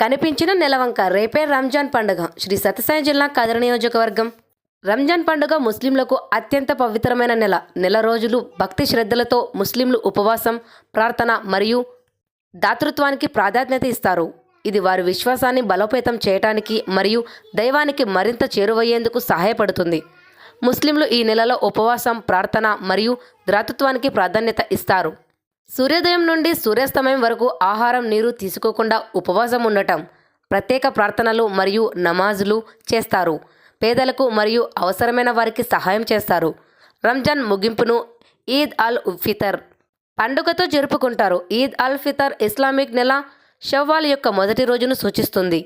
కనిపించిన నెలవంక రేపే రంజాన్ పండుగ. శ్రీ సత్యసాయి జిల్లా కదిరి నియోజకవర్గం. రంజాన్ పండుగ ముస్లింలకు అత్యంత పవిత్రమైన నెల. నెల రోజులు భక్తి శ్రద్ధలతో ముస్లింలు ఉపవాసం ప్రార్థన మరియు దాతృత్వానికి ప్రాధాన్యత ఇస్తారు. ఇది వారి విశ్వాసాన్ని బలోపేతం చేయటానికి మరియు దైవానికి మరింత చేరువయ్యేందుకు సహాయపడుతుంది. ముస్లింలు ఈ నెలలో ఉపవాసం ప్రార్థన మరియు ద్రాతృత్వానికి ప్రాధాన్యత ఇస్తారు. సూర్యోదయం నుండి సూర్యాస్తమయం వరకు ఆహారం నీరు తీసుకోకుండా ఉపవాసం ఉండటం ప్రత్యేక ప్రార్థనలు మరియు నమాజులు చేస్తారు. పేదలకు మరియు అవసరమైన వారికి సహాయం చేస్తారు. రంజాన్ ముగింపును ఈద్ అల్ ఫితర్ పండుగతో జరుపుకుంటారు. ఈద్ అల్ ఫితర్ ఇస్లామిక్ నెల షవ్వాల్ యొక్క మొదటి రోజును సూచిస్తుంది.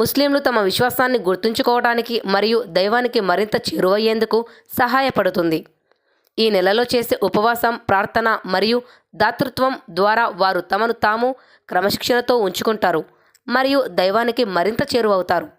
ముస్లింలు తమ విశ్వాసాన్ని గుర్తుంచుకోవడానికి మరియు దైవానికి మరింత చేరువయ్యేందుకు సహాయపడుతుంది. ఈ నెలలో చేసే ఉపవాసం ప్రార్థన మరియు దాతృత్వం ద్వారా వారు తమను తాము క్రమశిక్షణతో ఉంచుకుంటారు మరియు దైవానికి మరింత చేరువవుతారు.